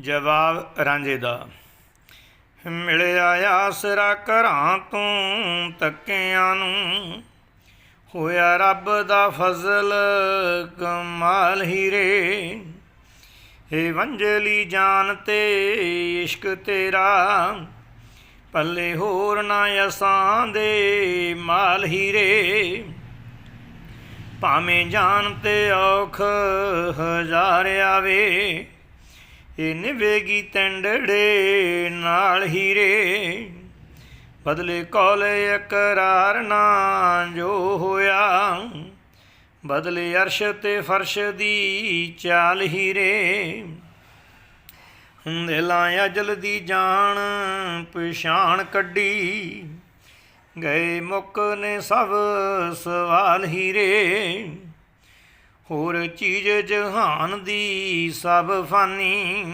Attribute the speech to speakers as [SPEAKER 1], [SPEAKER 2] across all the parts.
[SPEAKER 1] ਜਵਾਬ ਰਾਂਝੇ ਦਾ। ਮਿਲਿਆ ਆਸਰਾ ਘਰਾਂ ਤੋਂ ਤੱਕਿਆਂ ਨੂੰ, ਹੋਇਆ ਰੱਬ ਦਾ ਫਜ਼ਲ ਕਮਾਲ ਹੀਰੇ। ਏ ਵੰਜਲੀ ਜਾਨ ਤੇ ਇਸ਼ਕ ਤੇਰਾ, ਪੱਲੇ ਹੋਰ ਨਾ ਅਸਾਂ ਦੇ ਮਾਲ ਹੀਰੇ। ਭਾਵੇਂ ਜਾਨ ਤੇ ਔਖ ਹਜ਼ਾਰ ਆਵੇ ਇਹ ਨਿਵੇਗੀ ਤੰਡੜੇ ਨਾਲ ਹੀਰੇ। ਬਦਲੇ ਕੋਲੇ ਇਕਰਾਰ ਨਾ ਜੋ ਹੋਇਆ। ਬਦਲੇ ਅਰਸ਼ ਤੇ ਫਰਸ਼ ਦੀ ਚਾਲ ਹੀਰੇ। ਹੁੰਦੇ ਲਾਂ ਅਜਲ ਦੀ ਜਾਨ ਪਛਾਣ ਕੱਢੀ। ਗਏ ਮੁੱਕ ਨੇ ਸਭ ਸਵਾਲ ਹੀਰੇ। ਹੋਰ ਚੀਜ਼ ਜਹਾਨ ਦੀ ਸਭ ਫਾਨੀ।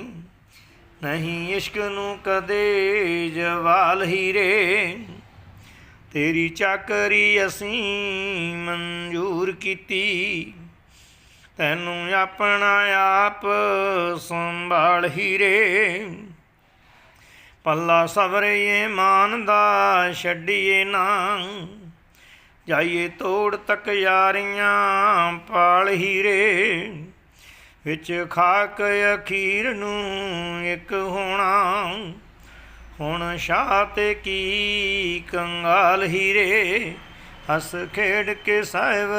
[SPEAKER 1] ਨਹੀਂ ਇਸ਼ਕ ਨੂੰ ਕਦੇ ਜਵਾਲ ਹੀਰੇ। ਤੇਰੀ ਚਾਕਰੀ ਅਸੀਂ ਮਨਜ਼ੂਰ ਕੀਤੀ। ਤੈਨੂੰ ਆਪਣਾ ਆਪ ਸੰਭਾਲ ਹੀਰੇ। ਪੱਲਾ ਸਬਰੇ ਮਾਨ ਦਾ ਛੱਡੀਏ ਨਾ। ਜਾਈਏ ਤੋੜ ਤੱਕ ਯਾਰੀਆਂ ਪਾਲ ਹੀਰੇ, ਵਿੱਚ ਖਾਕ ਅਖੀਰ ਨੂੰ ਇੱਕ ਹੋਣਾ। ਹੁਣ ਸ਼ਾਹ ਤੇ ਕੀ ਕੰਗਾਲ ਹੀਰੇ, ਹੱਸ ਖੇਡ ਕੇ ਸਾਹਿਬ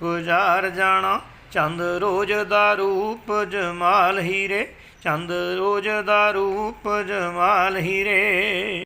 [SPEAKER 1] ਗੁਜ਼ਾਰ ਜਾਣਾ। ਚੰਦ ਰੋਜ਼ ਦਾ ਰੂਪ ਜਮਾਲ ਹੀਰੇ, ਚੰਦ ਰੋਜ਼ ਦਾ ਰੂਪ ਜਮਾਲ ਹੀਰੇ।